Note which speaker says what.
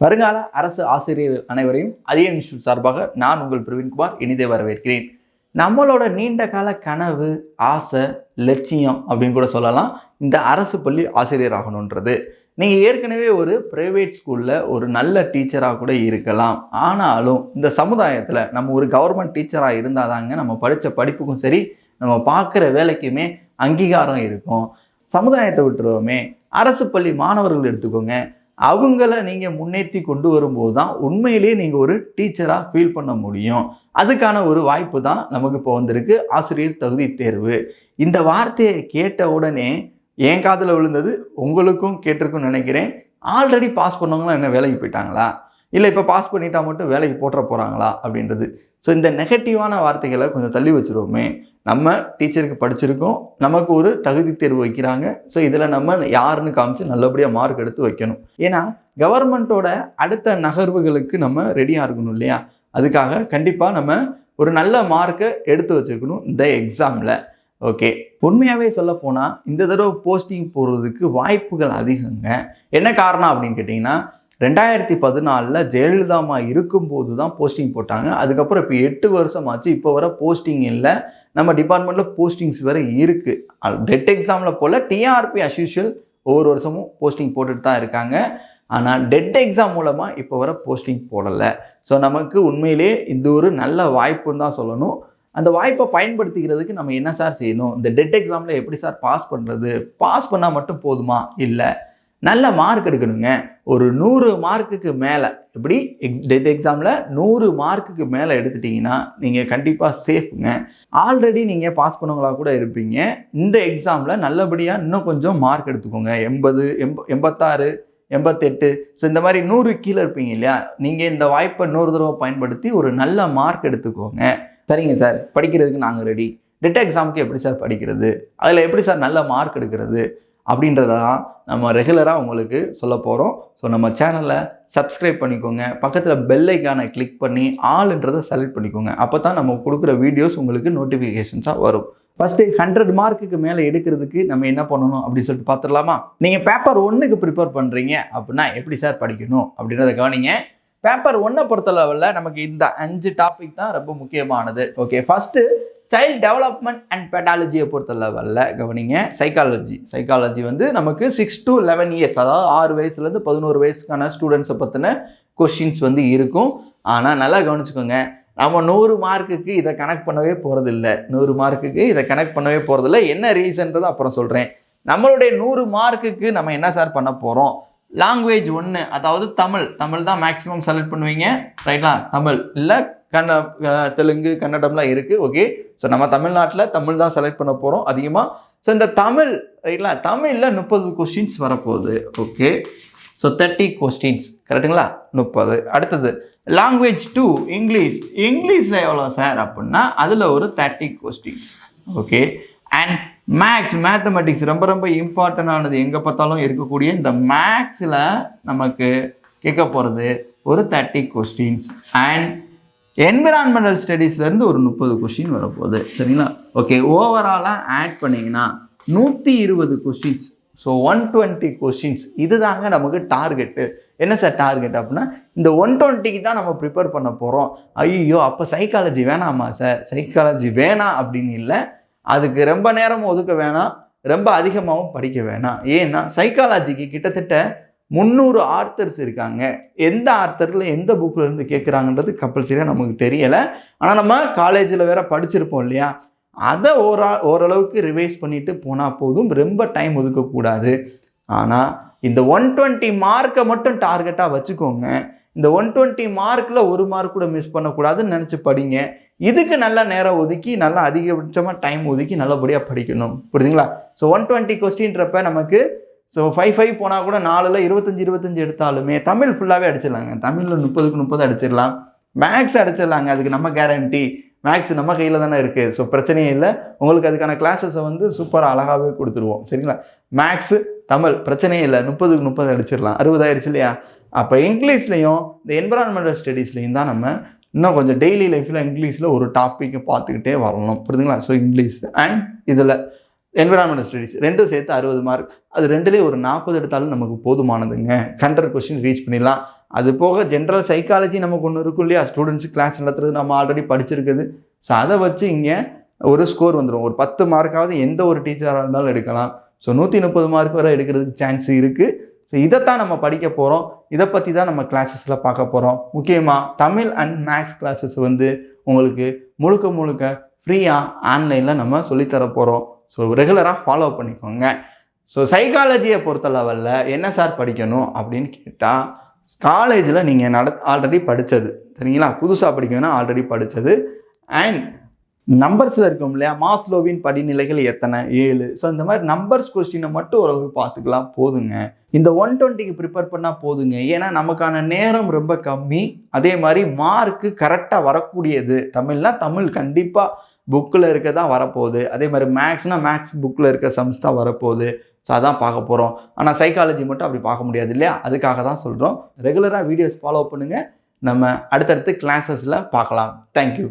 Speaker 1: வருங்கால அரசு ஆசிரியர் அனைவரையும் அதே இன்ஸ்டியூட் சார்பாக நான் உங்கள் பிரவீன்குமார் இனிதே வரவேற்கிறேன். நம்மளோட நீண்ட கால கனவு ஆசை லட்சியம் அப்படின்னு கூட சொல்லலாம். இந்த அரசு பள்ளி ஆசிரியர் ஆகணுன்றது. நீங்கள் ஏற்கனவே ஒரு ப்ரைவேட் ஸ்கூலில் ஒரு நல்ல டீச்சராக கூட இருக்கலாம். ஆனாலும் இந்த சமுதாயத்தில் நம்ம ஒரு கவர்மெண்ட் டீச்சராக இருந்தால் தாங்க நம்ம படித்த படிப்புக்கும் சரி நம்ம பார்க்குற வேலைக்குமே அங்கீகாரம் இருக்கும். சமுதாயத்தை விட்டுருவோமே. அரசு பள்ளி மாணவர்கள் எடுத்துக்கோங்க. அவங்கள நீங்கள் முன்னேற்றி கொண்டு வரும்போது தான் உண்மையிலேயே நீங்கள் ஒரு டீச்சராக ஃபீல் பண்ண முடியும். அதுக்கான ஒரு வாய்ப்பு தான் நமக்கு இப்போ வந்திருக்கு. ஆசிரியர் தகுதி தேர்வு. இந்த வார்த்தையை கேட்ட உடனே என் காதில் விழுந்தது உங்களுக்கும் கேட்டிருக்கும்னு நினைக்கிறேன். ஆல்ரெடி பாஸ் பண்ணவங்களாம் என்ன வேலைக்கு போயிட்டாங்களா? இல்லை இப்போ பாஸ் பண்ணிட்டா மட்டும் வேலைக்கு போட்டுற போகிறாங்களா அப்படின்றது. ஸோ இந்த நெகட்டிவான வார்த்தைகளை கொஞ்சம் தள்ளி வச்சுருவோமே. நம்ம டீச்சருக்கு படிச்சிருக்கோம். நமக்கு ஒரு தகுதி தேர்வு வைக்கிறாங்க. ஸோ இதில் நம்ம யாருன்னு காமிச்சு நல்லபடியாக மார்க் எடுத்து வைக்கணும். ஏன்னா கவர்மெண்ட்டோட அடுத்த நகர்வுகளுக்கு நம்ம ரெடியாக இருக்கணும் இல்லையா? அதுக்காக கண்டிப்பாக நம்ம ஒரு நல்ல மார்க்கை எடுத்து வச்சுருக்கணும் இந்த எக்ஸாமில் ஓகே உண்மையாகவே சொல்ல போனால் இந்த தடவை போஸ்டிங் போடுறதுக்கு வாய்ப்புகள் அதிகங்க. என்ன காரணம் அப்படின்னு கேட்டிங்கன்னா ரெண்டாயிரத்தி பதினாலில் ஜெயலலிதா அம்மா இருக்கும்போது தான் போஸ்டிங் போட்டாங்க. அதுக்கப்புறம் இப்போ எட்டு வருஷம் ஆச்சு இப்போ வர போஸ்டிங் இல்லை. நம்ம டிபார்ட்மெண்ட்டில் போஸ்டிங்ஸ் வேறு இருக்குது டெட் எக்ஸாமில் போல் டிஆர்பி அஸ்யூஷுவல் ஒவ்வொரு வருஷமும் போஸ்டிங் போட்டுட்டு தான் இருக்காங்க. ஆனால் டெட் எக்ஸாம் மூலமாக இப்போ வர போஸ்டிங் போடலை. ஸோ நமக்கு உண்மையிலே இது ஒரு நல்ல வாய்ப்புன்னு தான் சொல்லணும். அந்த வாய்ப்பை பயன்படுத்திக்கிறதுக்கு நம்ம என்ன சார் செய்யணும்? இந்த டெட் எக்ஸாமில் எப்படி சார் பாஸ் பண்ணுறது பாஸ் பண்ணால் மட்டும் போதுமா? இல்லை. நல்ல மார்க் எடுக்கணுங்க. ஒரு நூறு மார்க்குக்கு மேலே. எப்படி? டெட் எக்ஸாமில் நூறு மார்க்குக்கு மேலே எடுத்துட்டிங்கன்னா நீங்கள் கண்டிப்பாக சேஃப்ங்க ஆல்ரெடி நீங்கள் பாஸ் பண்ணவங்களா கூட இருப்பீங்க. இந்த எக்ஸாமில் நல்லபடியாக இன்னும் கொஞ்சம் மார்க் எடுத்துக்கோங்க. எண்பது எம்ப எண்பத்தாறு எண்பத்தெட்டு. ஸோ இந்த மாதிரி நூறு கீழே இருப்பீங்க இல்லையா? நீங்கள் இந்த வாய்ப்பை நூறு தடவை பயன்படுத்தி ஒரு நல்ல மார்க் எடுத்துக்கோங்க. சரிங்க சார். படிக்கிறதுக்கு நாங்கள் ரெடி டெட் எக்ஸாமுக்கு எப்படி சார் படிக்கிறது? அதில் எப்படி சார் நல்ல மார்க் எடுக்கிறது? அப்படின்றத தான் நம்ம ரெகுலராக உங்களுக்கு சொல்ல போகிறோம் ஸோ நம்ம சேனலை சப்ஸ்கிரைப் பண்ணிக்கோங்க. பக்கத்தில் பெல்லைக்கான கிளிக் பண்ணி ஆளுன்றதை செலக்ட் பண்ணிக்கோங்க. அப்போ தான் நம்ம கொடுக்குற வீடியோஸ் உங்களுக்கு நோட்டிஃபிகேஷன்ஸாக வரும். ஃபஸ்ட்டு ஹண்ட்ரட் மார்க்குக்கு மேலே எடுக்கிறதுக்கு நம்ம என்ன பண்ணணும் அப்படின்னு சொல்லிட்டு பார்த்துடலாமா நீங்கள் பேப்பர் ஒன்றுக்கு ப்ரிப்பேர் பண்ணுறீங்க அப்படின்னா எப்படி சார் படிக்கணும் அப்படின்றத கவனிங்க. பேப்பர் ஒன்றை பொறுத்த லெவலில் நமக்கு இந்த அஞ்சு டாபிக் தான் ரொம்ப முக்கியமானது. Okay first child development and பெட்டாலஜியை பொறுத்த லெவலில் கவனிங்க. சைக்காலஜி சைக்காலஜி வந்து நமக்கு சிக்ஸ் டு லெவன் இயர்ஸ் அதாவது ஆறு வயசுலேருந்து பதினோரு வயசுக்கான ஸ்டூடெண்ட்ஸை பற்றின கொஷின்ஸ் வந்து இருக்கும். ஆனால் நல்லா கவனிச்சுக்கோங்க. நம்ம நூறு மார்க்குக்கு இதை கனெக்ட் பண்ணவே போகிறதில்ல நூறு மார்க்குக்கு இதை கனெக்ட் பண்ணவே போகிறதில்ல என்ன ரீசன்றதை அப்புறம் சொல்கிறேன் நம்மளுடைய நூறு மார்க்குக்கு நம்ம என்ன சார் பண்ண போகிறோம் லாங்குவேஜ் ஒன்று அதாவது தமிழ். தமிழ் தான் மேக்ஸிமம் செலக்ட் பண்ணுவீங்க. ரைட்லாம் தமிழ். இல்லை கன்ன தெலுங்கு கன்னடம்லாம் இருக்குது ஓகே ஸோ நம்ம தமிழ்நாட்டில் தமிழ் தான் செலக்ட் பண்ண போகிறோம் அதிகமாக ஸோ இந்த தமிழ் ரைட்லாம் தமிழில் முப்பது கொஸ்டின்ஸ் வரப்போகுது. ஓகே ஸோ தேர்ட்டி கொஸ்டின்ஸ் கரெக்டுங்களா முப்பது. அடுத்தது லாங்குவேஜ் டூ இங்கிலீஷ் இங்கிலீஷில் எவ்வளோ சார் அப்படின்னா அதில் ஒரு thirty questions okay and maths mathematics ரொம்ப ரொம்ப இம்பார்ட்டண்டானது எங்கே பார்த்தாலும் இருக்கக்கூடிய இந்த மேக்ஸில் நமக்கு கேட்க போகிறது ஒரு தேர்ட்டி கொஸ்டின்ஸ் அண்ட் என்விரான்மெண்டல் ஸ்டடீஸ்லேருந்து ஒரு முப்பது கொஸ்டின் வரப்போகுது. சரிங்களா? ஓகே ஓவராலாக ஆட் பண்ணிங்கன்னா நூற்றி இருபது questions so one twenty questions இதுதாங்க நமக்கு டார்கெட்டு என்ன சார் டார்கெட் அப்படின்னா இந்த ஒன் டுவெண்ட்டிக்கு தான் நம்ம ப்ரிப்பேர் பண்ண போகிறோம் ஐயோ அப்போ சைக்காலஜி வேணாமா சார் சைக்காலஜி வேணாம் அப்படின்னு இல்லை. அதுக்கு ரொம்ப நேரம் ஒதுக்க வேணாம் ரொம்ப அதிகமாகவும் படிக்க வேணாம். ஏன்னா சைக்காலஜிக்கு கிட்டத்தட்ட முந்நூறு ஆர்த்தர்ஸ் இருக்காங்க. எந்த ஆர்த்தரில் எந்த புக்கில் இருந்து கேட்குறாங்கன்றது கம்பல்சரியாக நமக்கு தெரியலை. ஆனால் நம்ம காலேஜில் வேற படிச்சிருப்போம் இல்லையா? அதை ஓரா ஓரளவுக்கு ரிவைஸ் பண்ணிட்டு போனால் போதும். ரொம்ப டைம் ஒதுக்கக்கூடாது. ஆனால் இந்த ஒன் டுவெண்ட்டி மார்க்கை மட்டும் டார்கெட்டாக வச்சுக்கோங்க. இந்த ஒன் டுவெண்ட்டி மார்க்கில் ஒரு மார்க் கூட மிஸ் பண்ணக்கூடாதுன்னு நினச்சி படிங்க. இதுக்கு நல்லா நேரம் ஒதுக்கி நல்லா அதிகபட்சமாக டைம் ஒதுக்கி நல்லபடியாக படிக்கணும். புரியுதுங்களா? ஸோ ஒன் டுவெண்ட்டி கொஸ்டின்றப்ப நமக்கு ஸோ ஃபைவ் ஃபைவ் போனால் கூட நாலில் இருபத்தஞ்சி இருபத்தஞ்சி எடுத்தாலுமே தமிழ் ஃபுல்லாகவே அடிச்சிடலாங்க. தமிழில் முப்பதுக்கு முப்பது அடிச்சிடலாம். மேக்ஸ் அடிச்சிடலாங்க அதுக்கு நம்ம கேரண்டி மேக்ஸ் நம்ம கையில் தானே இருக்குது ஸோ பிரச்சனையே இல்லை. உங்களுக்கு அதுக்கான கிளாஸஸை வந்து சூப்பராக அழகாகவே கொடுத்துருவோம். சரிங்களா? மேக்ஸு தமிழ் பிரச்சனையே இல்லை. முப்பதுக்கு முப்பது அடிச்சிடலாம். அறுபதாயிடுச்சு இல்லையா? அப்போ இங்கிலீஷ்லேயும் இந்த என்விரான்மெண்டல் ஸ்டடீஸ்லேயும் தான் நம்ம இன்னும் கொஞ்சம் டெய்லி லைஃப்பில் இங்கிலீஷில் ஒரு டாப்பிக்கை பார்த்துக்கிட்டே வரணும். புரியுதுங்களா ஸோ இங்கிலீஷ் அண்ட் இதில் என்விரான்மெண்டல் ஸ்டடீஸ் ரெண்டும் சேர்த்து அறுபது மார்க் அது ரெண்டுலேயும் ஒரு நாற்பது எடுத்தாலும் நமக்கு போதுமானதுங்க. ஹண்ட்ரட் கொஸ்டின் ரீச் பண்ணிடலாம். அது போக ஜென்ரல் சைக்காலஜி நமக்கு ஒன்று இருக்கும் இல்லையா? ஸ்டூடெண்ட்ஸ் கிளாஸ் நடத்துறது நம்ம ஆல்ரெடி படிச்சிருக்குது. ஸோ அதை வச்சு இங்கே ஒரு ஸ்கோர் வந்துடும் ஒரு பத்து மார்க்காவது எந்த ஒரு டீச்சராக இருந்தாலும் எடுக்கலாம். ஸோ நூற்றி முப்பது மார்க் வரை எடுக்கிறதுக்கு சான்ஸ் இருக்குது ஸோ இதைத்தான் நம்ம படிக்க போகிறோம் இதை பற்றி தான் நம்ம கிளாஸஸில் பார்க்க போகிறோம் முக்கியமாக தமிழ் அண்ட் மேக்ஸ் கிளாஸஸ் வந்து உங்களுக்கு முழுக்க முழுக்க ஃப்ரீயாக ஆன்லைனில் நம்ம சொல்லித்தர போகிறோம் ஸோ ரெகுலராக ஃபாலோ பண்ணிக்கோங்க. ஸோ சைக்காலஜியை பொறுத்த லெவலில் என்ன சார் படிக்கணும் அப்படின்னு கேட்டால் காலேஜில் நீங்கள் நட ஆல்ரெடி படித்தது சரிங்களா? புதுசாக படிக்கணும்னா ஆல்ரெடி படித்தது அண்ட் நம்பர்ஸில் இருக்கும் இல்லையா? மாஸ்லோவின் படிநிலைகள் எத்தனை? ஏழு. ஸோ இந்த மாதிரி நம்பர்ஸ் கொஸ்டினை மட்டும் ஓரளவு பார்த்துக்கலாம். போதுங்க. இந்த ஒன் டுவெண்ட்டிக்கு ப்ரிப்பேர் பண்ணால் போதுங்க. ஏன்னா நமக்கான நேரம் ரொம்ப கம்மி. அதே மாதிரி மார்க்கு கரெக்டாக வரக்கூடியது. தமிழ்னா தமிழ் கண்டிப்பாக புக்கில் இருக்க தான் வரப்போகுது. அதே மாதிரி மேக்ஸ்னால் மேக்ஸ் புக்கில் இருக்க சம்ஸ் தான் வரப்போகுது. ஸோ அதான் பார்க்க போகிறோம் ஆனால் சைக்காலஜி மட்டும் அப்படி பார்க்க முடியாது இல்லையா? அதுக்காக தான் சொல்கிறோம் ரெகுலராக வீடியோஸ் ஃபாலோ பண்ணுங்கள் நம்ம அடுத்தடுத்து கிளாஸஸில் பார்க்கலாம். தேங்க்யூ